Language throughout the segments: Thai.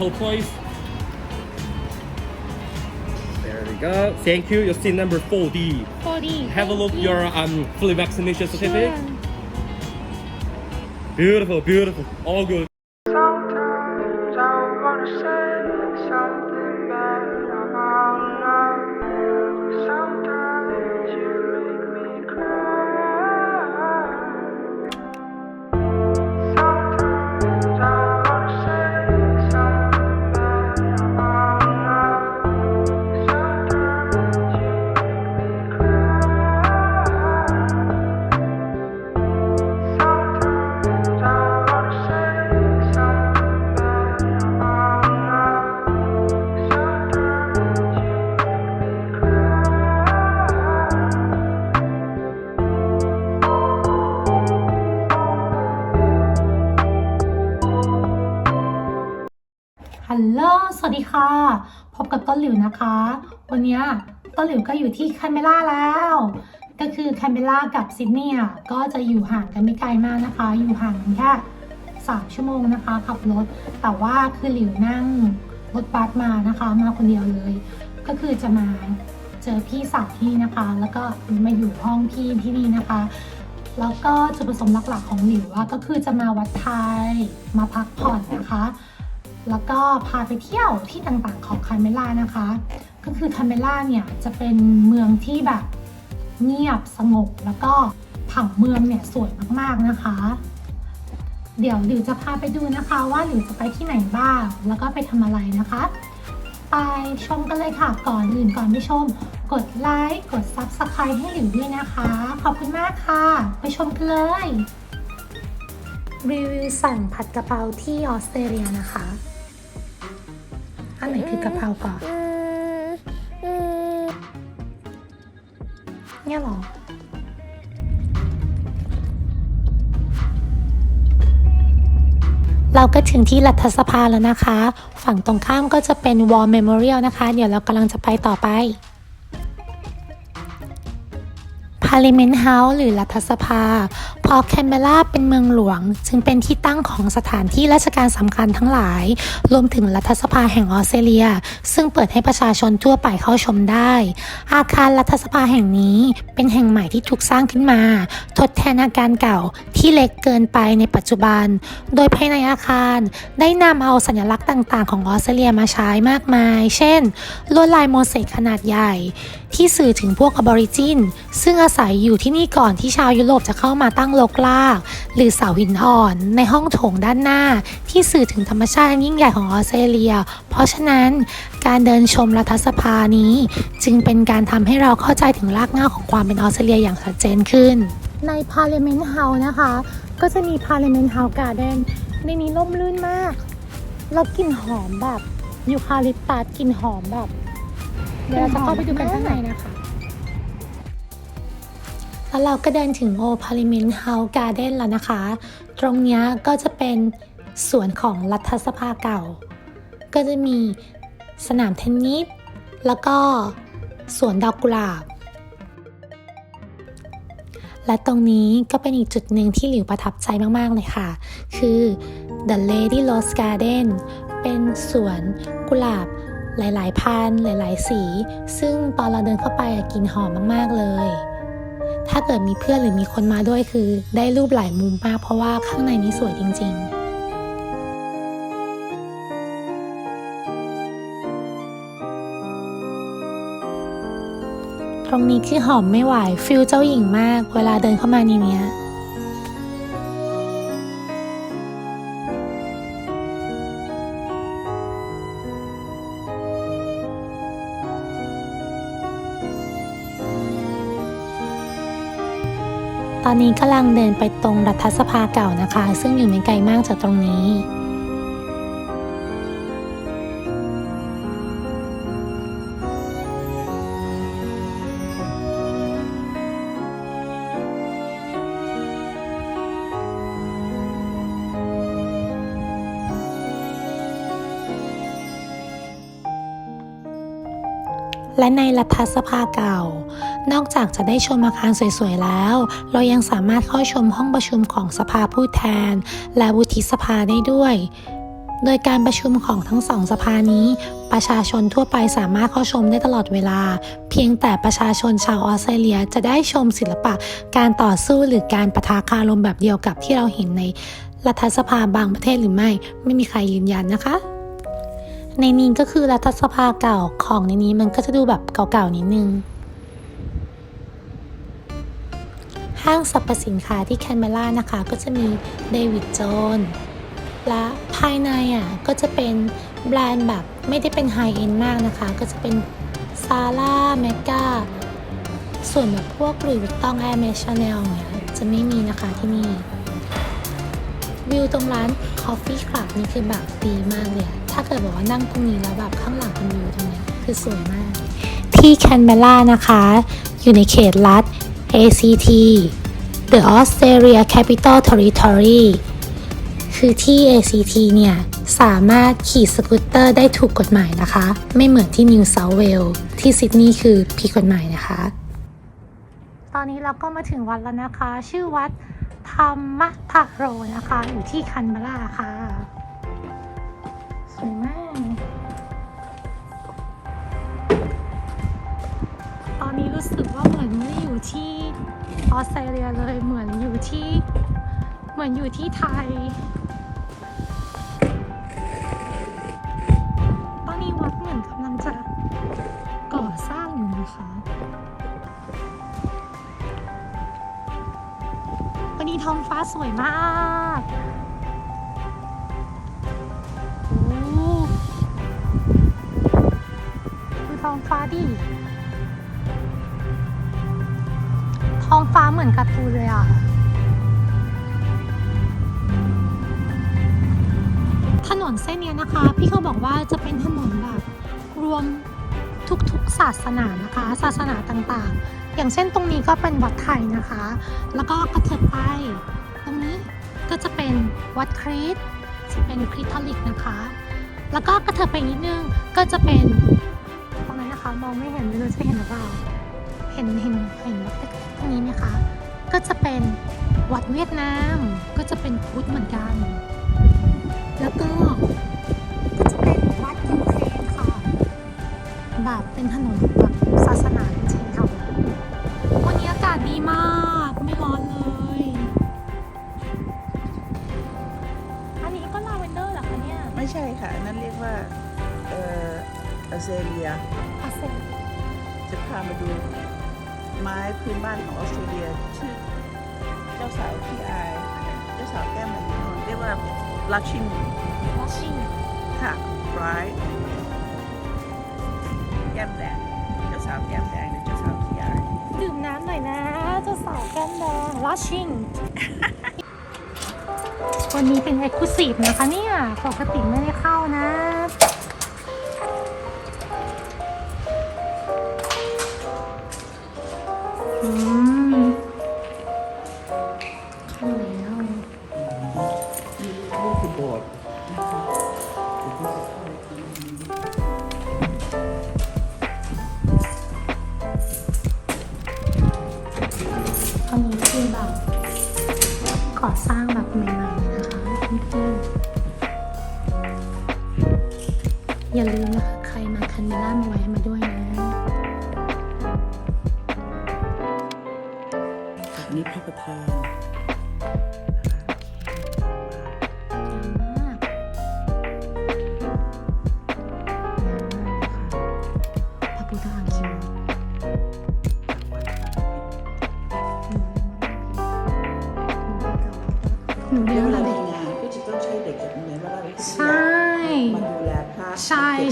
whole place. There we go. Thank you. Your seat number 4D. 40. Have a look your um fully vaccination certificate. Beautiful, beautiful. All good. ลโหลสวัสดีค่ะ พบกับต้นหลิวนะคะ วันนี้ต้นหลิวก็อยู่ที่แคนเบราแล้ว ก็คือแคนเบรากับซิดนีย์ก็จะอยู่ห่างกันไม่ไกลมากนะคะ อยู่ห่างกันแค่3ชั่วโมงนะคะขับรถ แต่ว่าคือหลิวนั่งรถบัสมานะคะ มาคนเดียวเลย ก็คือจะมาเจอพี่สาวที่นะคะ แล้วก็มาอยู่ห้องพี่ที่นี่นะคะแล้วก็จุดประสงค์หลักๆของหลิวก็คือจะมาวัดไทยมาพักผ่อนนะคะ แล้วก็พาไปเที่ยวที่ต่างๆของคาเมล่านะคะ ก็คือคาเมล่าเนี่ยจะเป็นเมืองที่แบบเงียบสงบ แล้วก็ผังเมืองเนี่ยสวยมากๆนะคะ เดี๋ยวหลิวจะพาไปดูนะคะว่าหลิวจะไปที่ไหนบ้าง แล้วก็ไปทำอะไรนะคะ ไปชมกันเลยค่ะก่อนอื่นก่อนไปชม กดไลค์กด Subscribe ให้หลิวด้วยนะคะ ขอบคุณมากค่ะ ไปชมกันเลยรีวิวสั่งผัดกะเพราที่ออสเตรเลียนะคะ อันไหนคือกะเพราก่อนเนี่ยหรอเราก็ถึงที่รัฐสภาแล้วนะคะ ฝั่งตรงข้ามก็จะเป็น War Memorial นะคะ เดี๋ยวเรากำลังจะไปต่อไป Parliament House หรือรัฐสภา ราะแคนเบราเป็นเมืองหลวง จึงเป็นที่ตั้งของสถานที่ราชการสำคัญทั้งหลาย รวมถึงรัฐสภาแห่งออสเตรเลีย ซึ่งเปิดให้ประชาชนทั่วไปเข้าชมได้ อาคารรัฐสภาแห่งนี้เป็นแห่งใหม่ที่ถูกสร้างขึ้นมา ทดแทนอาคารเก่าที่เล็กเกินไปในปัจจุบัน โดยภายในอาคารได้นำเอาสัญลักษณ์ต่าง ๆ ของออสเตรเลียมาใช้มากมาย เช่น ลวดลายโมเสกขนาดใหญ่ ที่สื่อถึงพวกอบอริจิน ซึ่งอาศัยอยู่ที่นี่ก่อนที่ชาวยุโรปจะเข้ามาตั้งรกราก หรือเสาหินอ่อน ในห้องโถงด้านหน้า ที่สื่อถึงธรรมชาติอันยิ่งใหญ่ของออสเตรเลีย เพราะฉะนั้นการเดินชมรัฐสภานี้ จึงเป็นการทำให้เราเข้าใจถึงรากเหง้าของความเป็นออสเตรเลียอย่างชัดเจนขึ้น ใน Parliament House นะคะ ก็จะมี Parliament House Garden ในนี้ร่มรื่นมาก แล้วกลิ่นหอมแบบยูคาลิปตัสกลิ่นหอมแบบ เดี๋ยวเราจะเข้าไปดูกันข้างในนะคะ แล้วเราก็เดินถึง Old Parliament House Garden แล้วนะคะ ตรงนี้ก็จะเป็นสวนของรัฐสภาเก่า ก็จะมีสนามเทนนิส แล้วก็สวนดอกกุหลาบ และตรงนี้ก็เป็นอีกจุดหนึ่งที่หลิวประทับใจมาก ๆ เลยค่ะ คือ The Lady Rose Garden เป็นสวนกุหลาบหลาย ๆ พันหลาย ๆ สี ซึ่งตอนเราเดินเข้าไปกลิ่นหอมมาก ๆ เลย ถ้าเกิดมีเพื่อนหรือมีคนมาด้วยคือ ได้รูปหลายมุมมากเพราะว่าข้างในนี้สวยจริงๆตรงนี้คือหอมไม่ไหวฟิลเจ้าหญิงมาก เวลาเดินเข้ามาในเนี้ย อนนี้กำลังเดินไปตรงรัฐสภาเก่านะคะ ซึ่งอยู่ไม่ไกลมากจากตรงนี้และในรัฐสภาเก่า นอกจากจะได้ชมอาคารสวยๆแล้ว เรายังสามารถเข้าชมห้องประชุมของสภาผู้แทน และวุฒิสภาได้ด้วย โดยการประชุมของทั้งสองสภานี้ ประชาชนทั่วไปสามารถเข้าชมได้ตลอดเวลา เพียงแต่ประชาชนชาวออสเตรเลียจะได้ชมศิลปะการต่อสู้หรือการประทะคารมแบบเดียวกับที่เราเห็นในรัฐสภาบางประเทศหรือไม่ ไม่มีใครยืนยันนะคะในนี้ก็คือรัฐสภาเก่าของในนี้มันก็จะดูแบบเก่าๆนิดนึง ห้างสรรพสินค้าที่แคนเบรานะคะ ก็จะมีเดวิดโจนและภายในอะก็จะเป็นแบรนด์แบบไม่ได้เป็นไฮเอ็นมากนะคะ ก็จะเป็นซาร่าแมกกาส่วนแบบพวกหลุยวิตตองแอร์เมชาแนลเนี่ยจะไม่มีนะคะที่นี่ วิวตรงร้าน Coffee Club นี่คือแบบดีมากเลยถ้าเกิดบอกว่านั่งตรงนี้แล้วแบบข้างหลังเป็นวิวตรงเนี้ยคือสวยมาก ที่แคนเบรานะคะ อยู่ในเขตรัฐ ACT The Australia Capital Territory คือที่ ACT เนี่ย สามารถขี่สกูตเตอร์ได้ถูกกฎหมายนะคะ ไม่เหมือนที่ New South Wales ที่ซิดนีย์คือผิดกฎหมายนะคะ ตอนนี้เราก็มาถึงวัดแล้วนะคะ ชื่อวัดธรรมทโรนะคะ อยู่ที่คันเบราค่ะ สวยมาก ตอนนี้รู้สึกว่าเหมือนไม่ได้อยู่ที่ ออสเตรเลียเลยเหมือนอยู่ที่เหมือนอยู่ที่ไทย ตอนนี้วัดเหมือนกำลังจะก่อสร้างอยู่นะคะวันนี้ท้องฟ้าสวยมากโอ้ดูท้องฟ้าดิ ท้องฟ้าเหมือนการ์ตูนเลยอะ ถนนเส้นนี้นะคะ พี่เขาบอกว่าจะเป็นถนนแบบรวมทุกๆศาสนานะคะ ศาสนาต่างๆ อย่างเช่นตรงนี้ก็เป็นวัดไทยนะคะ แล้วก็กระเถิบไป ตรงนี้ก็จะเป็นวัดคริสต์จะเป็นคริสทอลิกนะคะ แล้วก็กระเถิบไปนิดนึงก็จะเป็นตรงนั้นนะคะมองไม่เห็นไม่รู้จะเห็นหรือเปล่า ห็นเห็นเห็นวัดตรงนี้ไหมคะ ก็จะเป็นวัดเวียดนามก็จะเป็นพุทธเหมือนกัน แล้วก็ก็จะเป็นวัดยูเครนค่ะแบบเป็นถนนแบบศาสนาจริงๆค่ะวันนี้อากาศดีมาก ไม่ร้อนเลย อันนี้ก็ลาเวนเดอร์เหรอคะเนี่ยไม่ใช่ค่ะอันนั้นเรียกว่า เอ่อออสเตรเลียอาเซนจะพามาดู ไม้พื้นบ้านของออสเตรเลียชื่อเจ้าสาวพี่อายเจ้าสาวแก้มมันนเรียกว่าลัชชิงวอชิงค่ะไรแก้มแดงเจ้าสาวแก้มแดงหรือเจ้าสาวพี่อายดื่มน้ำหน่อยนะ เจ้าสาวแก้มแดงลอชิงวันนี้เป็นเอกลุศิฟนะคะเนี่ย ปกติไม่ได้เข้านะ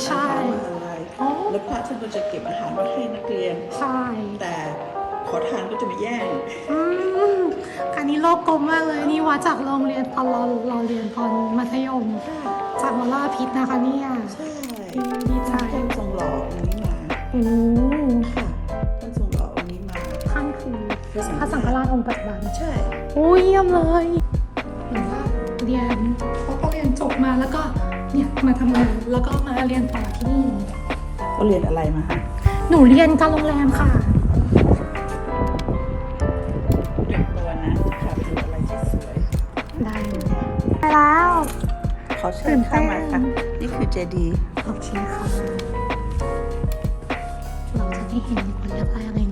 ใช่เก็บใช่ อาหารมาอะไรโอ้แล้วพระท่านก็จะเก็บอาหารมาให้นักเรียน ใช่แต่ขอทานก็จะมาแย่งอืมอันนี้โลกกลมมากเลยนี่วัดจากโรงเรียนตอนเราเราเรียนตอนมัธยม จากวราพิษนะคะเนี่ย ใช่ดีใจ ท่านทรงหล่อองค์นี้มาโอ้ค่ะท่านทรงหล่อองค์นี้มาท่านคือพระสังฆราชองค์ปัจจุบันใช่โอ้ยเยี่ยมเลยเหมือนว่าเรียนเขาก็เรียนจบมาแล้วก็ เนี่ยมาทำงานแล้วก็มาเรียนต่อที่นี่เขาเรียนอะไรมาฮะหนูเรียนการโรงแรมค่ะเด็กตัวนะค่ะดูอะไรที่สวยได้ไปแล้ว ขอเชิญเข้ามาค่ะ นี่คือเจดีย์โอเคค่ะ เราจะได้เห็นคนแรกๆเลย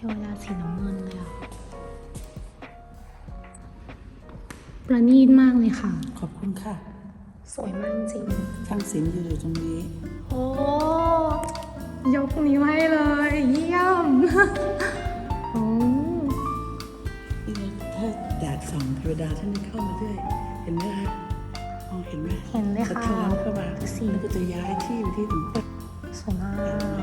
ทวดาสีน้ำเงินเลยอะประณีตมากเลยค่ะ ขอบคุณค่ะ สวยมากจริงทั้งสินอยู่ตรงนี้ โอ้ ยกนิ้วให้เลย เยี่ยม โอ้นี่นะถ้าแดดส่องเทวดาท่านจะเข้ามาด้วย เห็นไหมคะมองเห็นไหมเห็นเลยค่ะสะท้อนเข้ามาดูสิแล้วก็จะย้ายที่ไปที่ต่างสวยมาก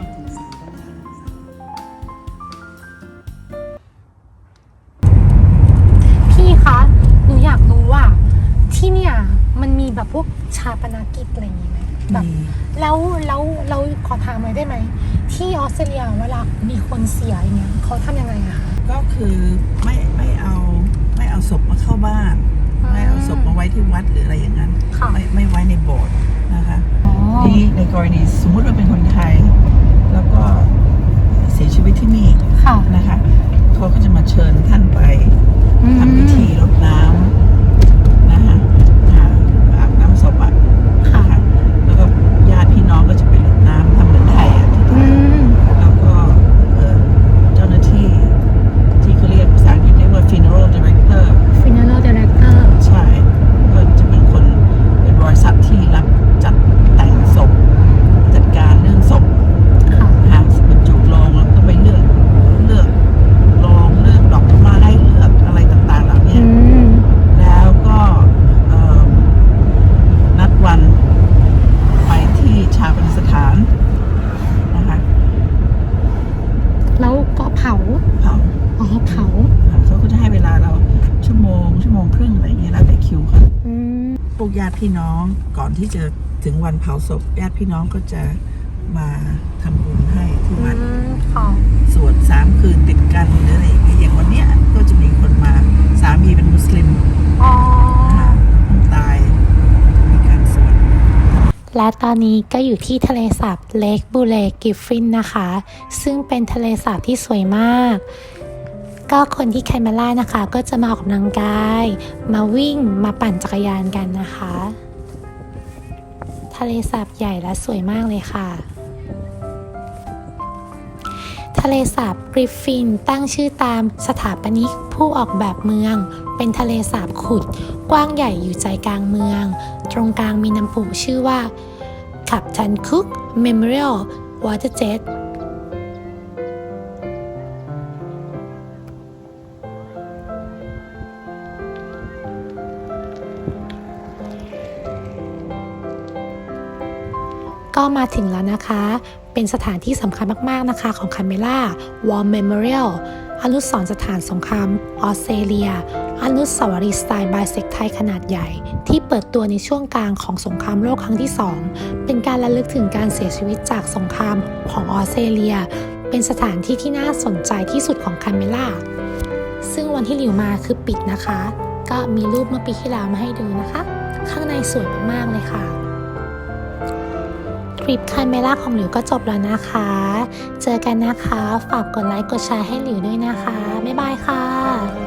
พวกชาปนากิจอะไรอย่างงี้ไหมแบบมีแล้วแล้วเราขอถามหน่อยได้ไหม ที่ออสเตรเลียเวลามีคนเสียอย่างเงี้ยเขาทำยังไงอะคะก็คือไม่ไม่เอาไม่เอาศพมาเข้าบ้านอืมไม่เอาศพมาไว้ที่วัดหรืออะไรอย่างนั้นค่ะไม่ไม่ไว้ในโบสถ์นะคะอ๋อนี่ในกรณีสมมุติว่าเป็นคนไทย แล้วก็เสียชีวิตที่นี่ค่ะนะคะเขาก็จะมาเชิญท่านไปอืมทำพิธีรดน้ำนะคะอ่าอาบน้ำศพอะ ค่ะ นะคะแล้วก็ญาติพี่น้องก็จะไปรดน้ำทำเหมือนไทยอะที่ไท อื ย ม แล้วก็เอ่อเจ้าหน้าที่ ที่เขาเรียกภาษาอังกฤษเรียกว่า funeral director funeral director ใช่ ก็จะเป็นคนเป็นบริษัทที่รับจัดแต่งศพ จัดการเรื่องศพ ค่ะ หาบรรจุโลงแล้วก็ไปเลือกเลือกโลงเลือกดอกไม้เลือกอะไรต่างๆเหล่านี้ อืม แล้วก็เอ่อนัดวันไปที่ชาปนสถานนะคะ แล้วก็เผา เผา อ๋อ เผา เขาก็จะให้เวลาเราชั่วโมง ชั่วโมงครึ่งอะไรอย่างเงี้ยแล้วแต่คิวเขา อืม พวกญาติพี่น้องก่อนที่จะถึงวันเผาศพญาติพี่น้องก็จะมาทำบุญให้ที่อืวัดมค่ะสวดสามคืนติดกันหรืออะไรอย่างเงี้ยอย่างวันเนี้ยก็จะมีคนมาสามีเป็นมุสลิมอ๋อนะคะต้องตายมีการสวดและตอนนี้ก็อยู่ที่ทะเลสาบเลกบูเลกิฟฟินนะคะ ซึ่งเป็นทะเลสาบที่สวยมาก ก็คนที่แคมเมล่านะคะ ก็จะมาออกกำลังกาย มาวิ่งมาปั่นจักรยานกันนะคะ ทะเลสาบใหญ่และสวยมากเลยค่ะ ทะเลสาบกริฟฟินตั้งชื่อตามสถาปนิกผู้ออกแบบเมือง เป็นทะเลสาบขุด กว้างใหญ่อยู่ใจกลางเมือง ตรงกลางมีน้ำพุชื่อว่าขับทันคุก Memorial Waterjet ก็ มาถึงแล้วนะคะ เป็นสถานที่สำคัญมากๆนะคะของคาเมล่า War Memorial อนุสรสถานสงครามออสเตรเลีย อนุสาวรีย์สไตล์ไบเซ็กไทยขนาดใหญ่ ที่เปิดตัวในช่วงกลางของสงครามโลกครั้งที่ 2 เป็นการระลึกถึงการเสียชีวิตจากสงครามของออสเตรเลีย เป็นสถานที่ที่น่าสนใจที่สุดของคาเมล่าซึ่งวันที่หลิวมาคือปิดนะคะ ก็มีรูปเมื่อปีที่แล้วมาให้ดูนะคะ ข้างในสวยมากๆเลยค่ะ ลิปคาเมล่าของหลิวก็จบแล้วนะคะ เจอกันนะคะ ฝากกดไลค์กดแชร์ให้หลิวด้วยนะคะ บ๊ายบายค่ะ